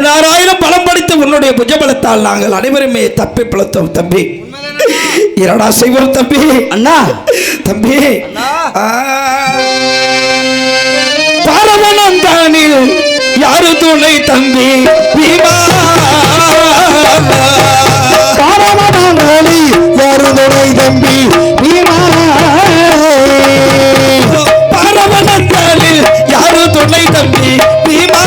பதினாறாயிரம் பலம் படித்த உன்னுடைய புஜபலத்தால் நாங்கள் அனைவருமே தப்பி பிளத்தோம் தம்பி. இரடா செய்வோம் தம்பி. அண்ணா. தம்பி. பரமணம் தானில் யாரு துணை தம்பி? பீமா. காரணமானாலி யாருதுணை தம்பி? பீமா. பரமணம் தானில் யாரு துணை தம்பி? பீமா.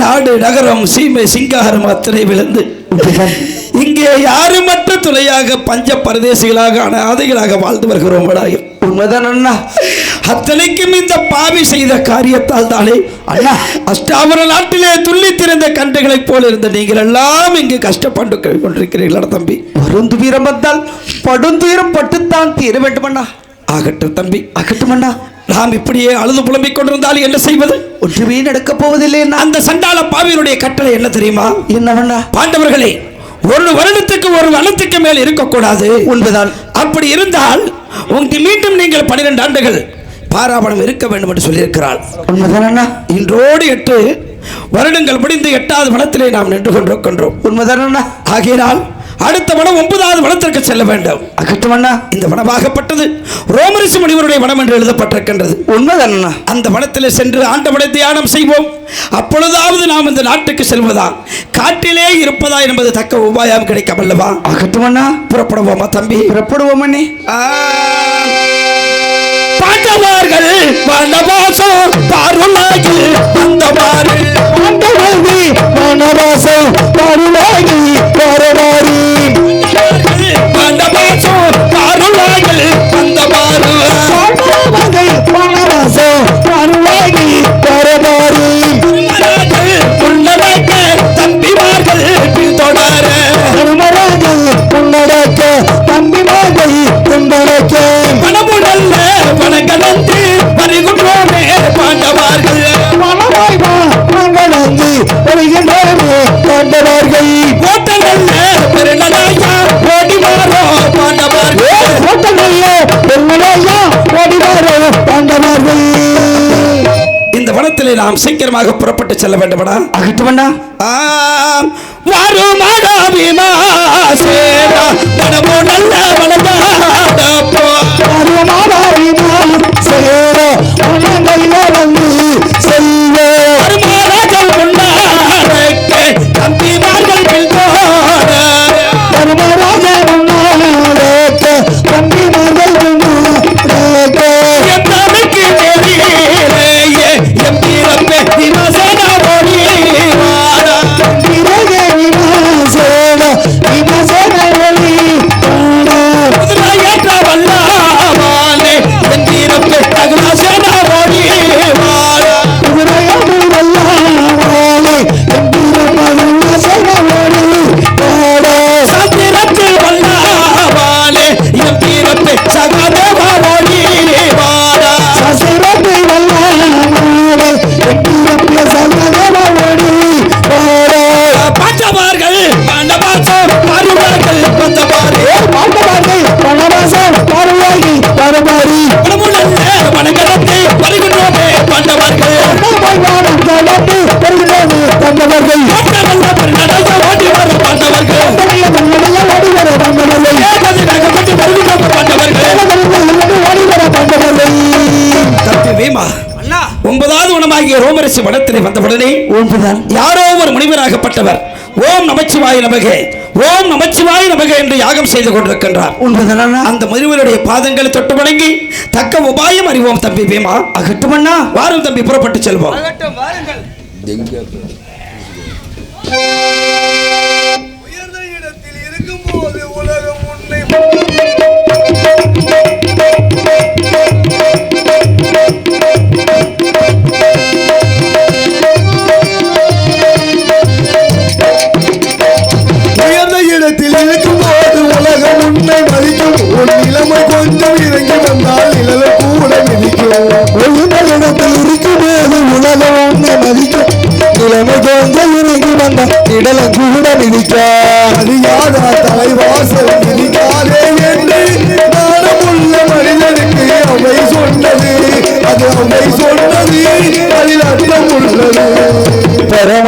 நாடு நகரம் சீமை சிங்காரம் அத்தனை விழுந்து. இங்கே யாருமற்ற துணையாக பஞ்ச பரதேசிகளாக அனாதைகளாக வாழ்ந்து வருகிறோம் உண்மைதான் அண்ணா. அத்தனைக்கும் இந்த பாவி செய்த காரியத்தால் தானே. அண்ணா. அஷ்டாவர நாட்டிலே துள்ளி திறந்த கன்றுகளைப் போல இருந்த நீங்கள் எல்லாம் இங்கு கஷ்டப்பட்டு கொண்டிருக்கிறீர்களா தம்பி. வருந்துவீரம் வந்தால் படுந்துயரம் பட்டுத்தான் தீர வேண்டும் அண்ணா ஆகட்டும் தம்பி. அகட்டும் அண்ணா. நாம் இப்படியே அழுது புலம்பிக் கொண்டிருந்தால் என்ன செய்வது? ஒன்றுமே நடக்கப் போவதில்லை அந்த சண்டாள பாவியினுடைய கட்டளை என்ன தெரியுமா? என்னவண்ணா பாண்டவர்களே ஒரு வருடத்துக்கு ஒரு வனத்துக்கு மேல் இருக்கக்கூடாது. உண்மைதான் அப்படி இருந்தால் உங்க மீண்டும் நீங்கள் பன்னிரண்டு ஆண்டுகள் பாராபணம் இருக்க வேண்டும் என்று சொல்லியிருக்கிறாள். உண்மைதான் அண்ணா. இன்றோடு எட்டு வருடங்கள் முடிந்து எட்டாவது வனத்திலே நாம் நின்று கொண்டிருக்கின்றோம். உண்மைதான் அண்ணா. ஆகையினால் அடுத்த வனம் ஒன்பதாவது வனத்திற்கு செல்ல வேண்டும். அகட்டும் அண்ணா இந்த வனமாகப்பட்டது. ரோமரிசி முனிவருடைய வனம் என்று எழுதப்பட்டிருக்கின்றது. உண்மைதான் அந்த வனத்திலே சென்று ஆண்டவனை தியானம் செய்வோம். அப்பொழுதாவது நாம் இந்த நாட்டுக்கு செல்வதா காட்டிலே இருப்பதா என்பது தக்க உபாயம் கிடைக்கும் அல்லவா? அகட்டும் அண்ணா புறப்படுவோமா தம்பி? புறப்படுவோம் அண்ணே ஆ. பாண்டவர்கள் வனவாசம் பாருளாகி வந்தவாறு. ஆண்டவர்வி வனவாசம் பருளாகி வரவாரி நாம் சீக்கிரமாக புறப்பட்டு செல்ல வேண்டுமடா. அகட்டுவண்ணா ஆம், வருமாடா ரோமரசி வனத்திலே வந்தவுடனே ஒன்றுதான் யாரோ ஒரு முனிவராகப்பட்டவர் ஓம் நமச்சிவாய நமகே ஓம் நமச்சிவாய நமகே என்று யாகம் செய்து கொண்டிருக்கின்றார். உண்மைதானா அந்த முனிவருடைய பாதங்களை தொட்டு வணங்கி தக்க உபாயம் அறிவோம் தம்பி பீமா. அகட்டுமண்ணா வாரும் தம்பி புறப்பட்டு செல்வோம். வாருங்கள்.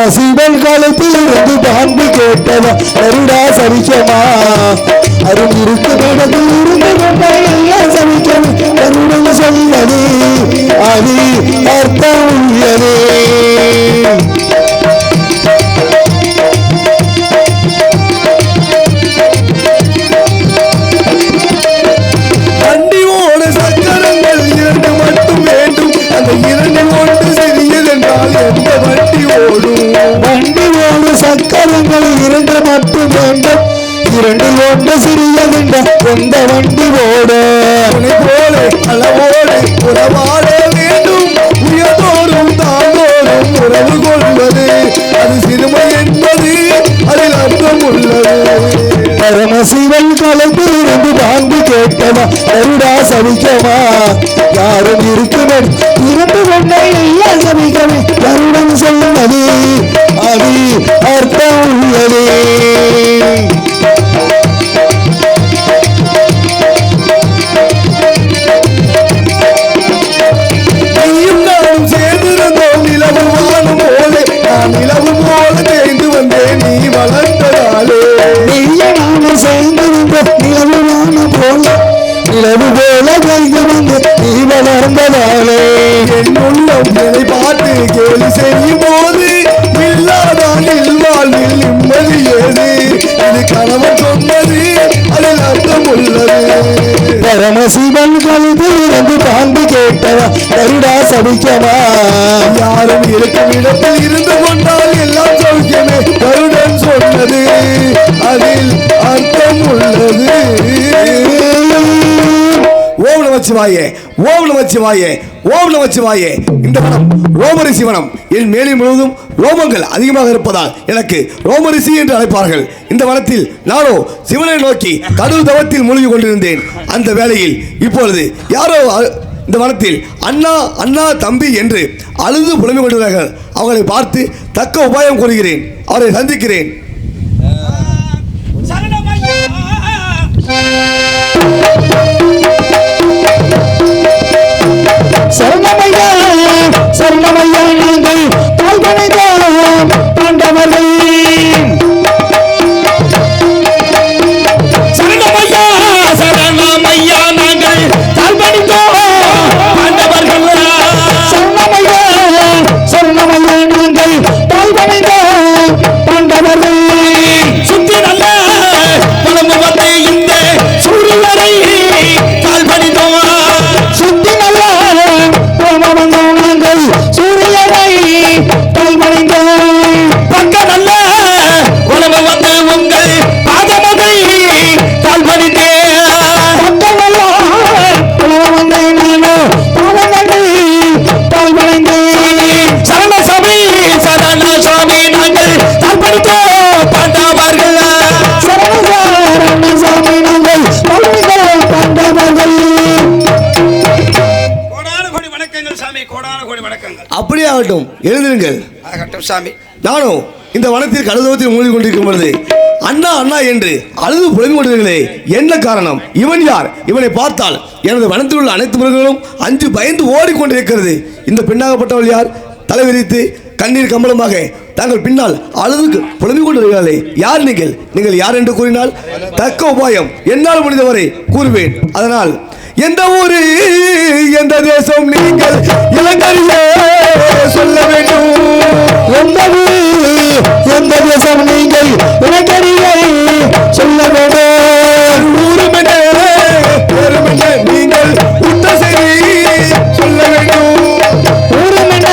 பரமசிவன் காலத்தில் இருந்து பாம்பு கேட்டதா அருடா சரிக்கமா அருள் இருக்கு இடத்தில் இருந்து கொண்டா எல்லாம் அது அர்த்தம் உள்ளது. இரண்டு மட்டும் வேண்டும். அந்த இரண்டு ஒன்று சிறியதென்றால் எந்த வண்டி ஓடும் ஒன்று சிறியதுண்ட எந்த வண்டி ஓடு போல அளவோடு உறவாட வேண்டும். உயர்ந்தோறும் தாழ்ந்தோறும் உறவு கொள்வது. அது சிறுமை என்பது அதில் அர்த்தம் உள்ளது. பரமசிவன் காலத்தில் இருந்து பாம்பு கேட்டவா? கருடா சபிக்கவா யாரும் இருக்குமன். இருந்து கொண்டே எல்லாம் சபிக்கவே கருடன் சொல்லுவது இது சொன்னது அதில் அர்த்தம் உள்ளது பரமசிவன் கழுது இருந்து பாண்டு கேட்டவா கருடா சபிக்கவா? யாரும் இருக்கும் இடத்தில் இருந்து கொண்டால் எல்லாம் சௌக்கியமே கருடன் சொன்னது அதில் அர்த்தம் உள்ளது. ஓம் நமச்சிவாயே ஓம் நமச்சிவாயே ஓம் நமச்சிவாயே இந்த படம் ரோமரிசி சிவனம் என் மேலே முழுவதும் ரோமங்கள் அதிகமாக இருப்பதால் எனக்கு ரோமரிசி என்று அழைப்பார்கள். இந்த வனத்தில் நானோ சிவனை நோக்கி கடல் தவத்தில் மூழ்கி கொண்டிருந்தேன். அந்த வேளையில் இப்பொழுது யாரோ அ- இந்த வனத்தில் அண்ணா அண்ணா தம்பி என்று அழுது புலம்பிக் கொண்டிருக்கிறார்கள் அவர்களை பார்த்து தக்க உபாயம் கூறுகிறேன். அவரை சந்திக்கிறேன். பால்பனைதோம் பாண்டவர்கள் ஆகட்டும். எழுந்திருங்கள் ஆகட்டும் சாமி. நானும் இந்த வனத்தில் கழுதவத்தில் மூழ்கி கொண்டிருக்கும் பொழுது அண்ணா அண்ணா என்று அழுது புலம்பிக் கொண்டிருக்கிறே என்ன காரணம்? இவன் யார்? இவனை பார்த்தால் எனது வனத்தில் உள்ள அனைத்து மிருகங்களும் அஞ்சு பயந்து ஓடிக்கொண்டிருக்கிறது. இந்த பெண்ணாகப்பட்டவள் யார்? தலை விரித்து கண்ணீர் கம்பளமாக தாங்கள் பின்னால் அழுது புலம்பிக் கொண்டிருக்கிறார்களே யார் நீங்கள்? நீங்கள் யார் என்று கூறினால் தக்க உபாயம் என்னால் முடிந்தவரை கூறுவேன். அதனால் எந்த ஊரு எந்த தேசம் நீங்கள் இளங்கரியே சொல்ல வேண்டும்? எந்த ஊரு, எந்த தேசம் நீங்கள் இனக்கரியை சொல்ல வேண்டும்? ஊருமென பெருமென நீங்கள் உத்த செய்தி சொல்ல வேண்டும். ஊருமென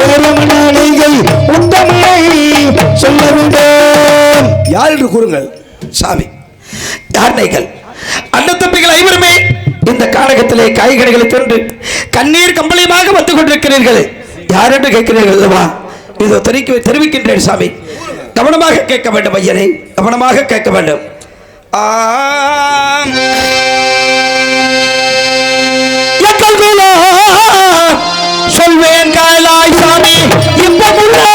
பெருமென நீங்கள் உத்தமையை சொல்ல வேண்டும். யார் என்று கூறுங்கள்? சாமி. யார் நீங்கள்? அண்ணன் தம்பிகள் ஐவருமே இந்த காலகத்திலே காய்கறிகளை தின்று கண்ணீர் கம்பளியமாக வந்து கொண்டிருக்கிறீர்கள். யார் என்று கேட்கிறீர்கள் அல்லவா? இதோ தெரிவிக்க தெரிவிக்கின்றேன் சாமி. கவனமாக கேட்க வேண்டும் ஐயனை கவனமாக கேட்க வேண்டும். சொல்வேன் காலாய் சாமி. இப்பமுள்ள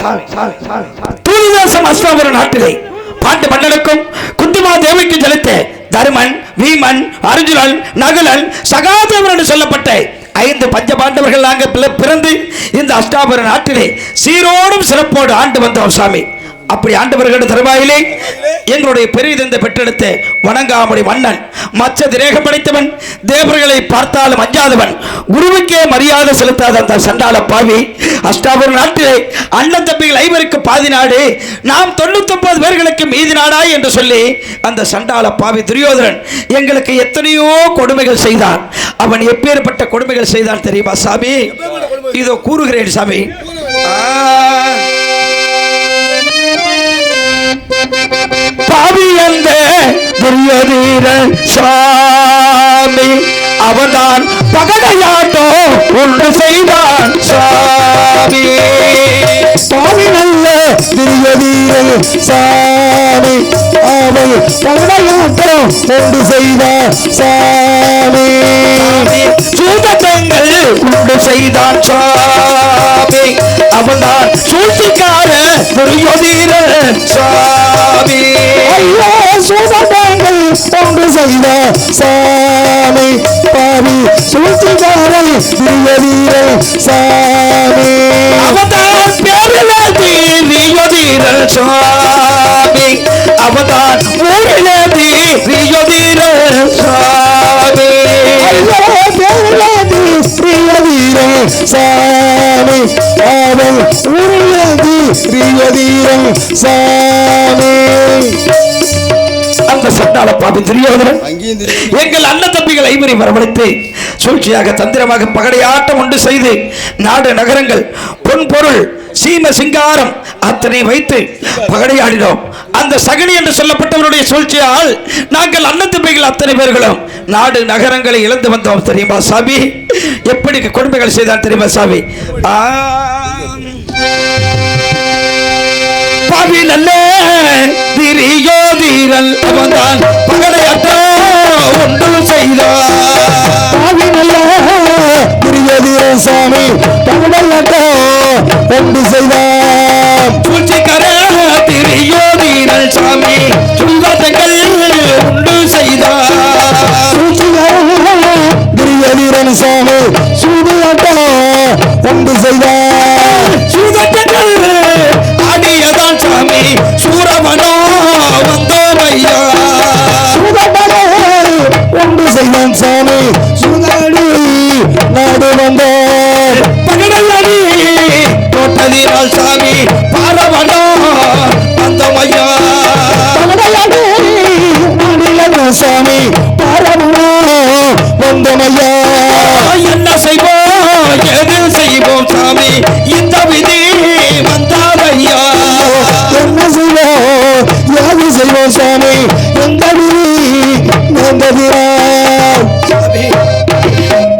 சாமி அஸ்வாபுர நாட்டிலே. பாண்டு மன்னனுக்கும் குந்துமா தேவிக்கு செலுத்த தருமன் வீமன் அர்ஜுனன் நகுலன் சகாதேவன் என்று சொல்லப்பட்ட ஐந்து பஞ்ச பாண்டவர்கள் நாங்கள் பிறந்து இந்த அஷ்டாபுர நாட்டிலே சீரோடும் சிறப்போடு ஆண்டு வந்தோம் சாமி. அப்படி ஆண்டவர்கள் தருவாயிலே எங்களுடைய பெரியதந்த பெற்றெடுத்த வணங்காமடி மன்னன் மச்ச திரேகம் படைத்தவன் தேவர்களை பார்த்தாலும் அஞ்சாதவன் குருவுக்கே மரியாதை செலுத்தாத அந்த சண்டால பாவி அஷ்டாபுரம் நாட்டிலே அண்ணன் தம்பிகள் ஐவருக்கு பாதி நாடு நாம் தொண்ணூத்தொன்பது பேர்களுக்கு மீதி நாடா என்று சொல்லி அந்த சண்டால பாவி துரியோதனன் எங்களுக்கு எத்தனையோ கொடுமைகள் செய்தான். அவன் எப்பேற்பட்ட கொடுமைகள் செய்தான் தெரியுமா சாமி? இதோ கூறுகிறேன் சாமி. ஆ. பாவி அந்த துரியதீரன் சாமி. அவன்தான் பகடையாட்டோ ஒன்று செய்தான் சாமி. சுவாமி நல்ல திரியதீரல் சாமி. அவள் பகடையாட்டோ ஒன்று செய்தான் சாமி. செய்தான் சாமி. அவன்தான் சூழ்ச்சிக்கார துரியோதீரன் சாமி. ஐயோ சூதங்கள் கொண்டு செய்த சாமி. பாவி சூழ்ச்சிகாரல் திரியதீரல் சாமி. அவதான் பேரில தீரியோதீரன் சாமி. அவதான் ஊரில தீரியோதீரன் சாமி. சண்டாள பாவி துரியோதனன் எங்கள் அண்ணன் தம்பிகள் ஐவரை வரவழைத்து சூழ்ச்சியாக தந்திரமாக பகடையாட்டம் உண்டு செய்து நாடு நகரங்கள் பொன் பொருள் சீம சிங்காரம் அத்தனை வைத்து பகடையாடினோம் அந்த சகனி என்று சொல்லப்பட்டவருடைய சூழ்ச்சியால் நாங்கள் அண்ணன் தம்பிகள் அத்தனை பேர்களும் நாடு நகரங்களை இழந்து வந்தோம் தெரியுமா சாமி? எப்படி கொடுமைகள் செய்தான் தெரியுமா சாமி? பாவி நல்ல. திரியோ தீரல் அவன்தான் பகடையாட்டம் ஒன்று பிரியதீரல் சாமி தமிழகத்தோ கொண்டு செய்தார். சூழ்ச்சிக்கார திரியோ தீரல் சாமி சுல்வதங்கள் உண்டு செய்தான் பிரியதீரன் சாமி சூதியாட்டம் கொண்டு செய்தார். சாமி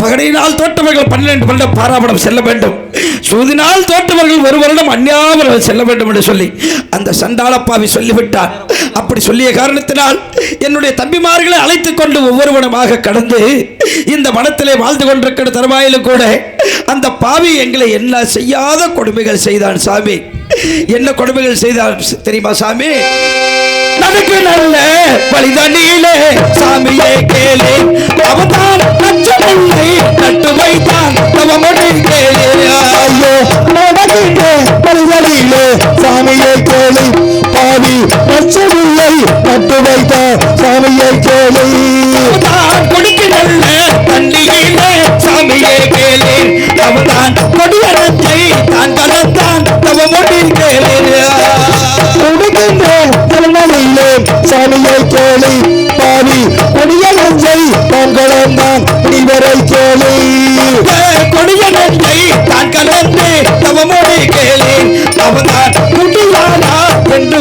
பகடையினால் தோட்டவர்கள் பன்னிரண்டு வருடம் பாராபடம் செல்ல வேண்டும். சூதினால் தோட்டவர்கள் ஒரு வருடம் அந்நியாவர்கள் செல்ல வேண்டும் என்று சொல்லி அந்த சண்டாளப்பாவி சொல்லிவிட்டார் அப்படி சொல்லிய காரணத்தினால் என்னுடைய தம்பிமார்களை அழைத்துக் கொண்டு ஒவ்வொருவனமாக கடந்து இந்த வனத்திலே வாழ்ந்து கொண்டிருக்கிற தருவாயிலும் கூட அந்த பாவி எங்களை என்ன செய்யாத கொடுமைகள் செய்தான் சாமி. என்ன கொடுமைகள் செய்தான் தெரியுமா சாமி? நமக்கு நல்ல வழிதண்ணியிலே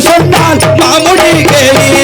சொன்னால் மாமுடி கேளு